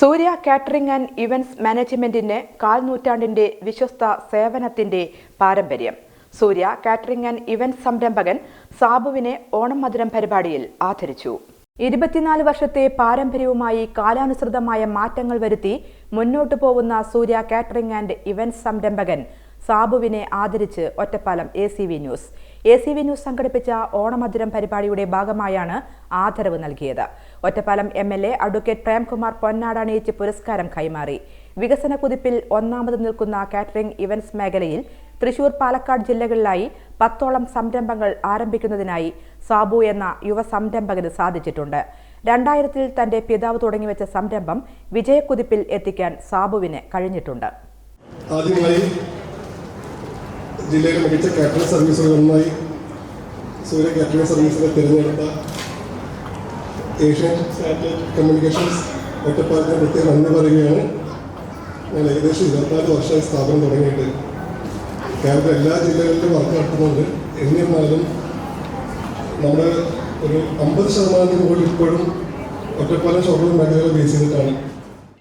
Surya catering and events മാനേജ്മെന്റിന്റെ കാൽ നൂറ്റാണ്ടിന്റെ വിശ്വസ്ത സേവനത്തിന്റെ പാരമ്പര്യം. സൂര്യ കാറ്ററിംഗ് ആൻഡ് ഇവന്റ്സ് സംരംഭകൻ സാബുവിനെ ഓണം മധുരം പരിപാടിയിൽ ആദരിച്ചു. ഇരുപത്തിനാല് വർഷത്തെ പാരമ്പര്യവുമായി കാലാനുസൃതമായ മാറ്റങ്ങൾ വരുത്തി മുന്നോട്ടു പോകുന്ന സൂര്യ കാറ്ററിംഗ് ആൻഡ് ഇവന്റ്സ് സംരംഭകൻ സാബുവിനെ ആദരിച്ച് Ottapalam A C V news A C V news സംഘടിപ്പിച്ച ഓണമധുരം പരിപാടിയുടെ ഭാഗമായാണ് ആദരവ് നൽകിയത്. Ottapalam M L A advocate Premkumar പൊന്നാട് അണിയിച്ച് പുരസ്കാരം കൈമാറി. വികസന കുതിപ്പിൽ ഒന്നാമത് നിൽക്കുന്ന കാറ്ററിംഗ് ഇവന്റ്സ് മേഖലയിൽ തൃശൂർ പാലക്കാട് ജില്ലകളിലായി പത്തോളം സംരംഭങ്ങൾ ആരംഭിക്കുന്നതിനായി സാബു എന്ന യുവ സംരംഭകന് സാധിച്ചിട്ടുണ്ട്. രണ്ടായിരത്തിൽ തന്റെ പിതാവ് തുടങ്ങിവെച്ച സംരംഭം വിജയക്കുതിപ്പിൽ എത്തിക്കാൻ സാബുവിന് കഴിഞ്ഞിട്ടുണ്ട്. ആദ്യമായി ജില്ലയിലെ മികച്ച കാറ്ററിംഗ് സർവീസുകളുമായി സൂര്യ കാറ്ററിംഗ് സർവീസിനെ തിരഞ്ഞെടുത്ത ഏഷ്യൻ സാറ്റലൈറ്റ് കമ്മ്യൂണിക്കേഷൻസ് ഒറ്റപ്പാലത്തിന് പ്രത്യേകം നന്ദി പറയുകയാണ്. ഞാൻ ഏകദേശം ഇരുപത്തിനാല് വർഷമായി സ്ഥാപനം തുടങ്ങിയിട്ട് കേരളത്തിലെ എല്ലാ ജില്ലകളിലും വർക്ക് നടത്തുന്നുണ്ട്. എന്നിരുന്നാലും നമ്മുടെ ഒരു അമ്പത് ശതമാനത്തിന് മുകളിൽ ഇപ്പോഴും ഒറ്റപ്പാലം ഷൊർണൂർ മേഖലകളെ ബേസ് ചെയ്തിട്ടാണ്.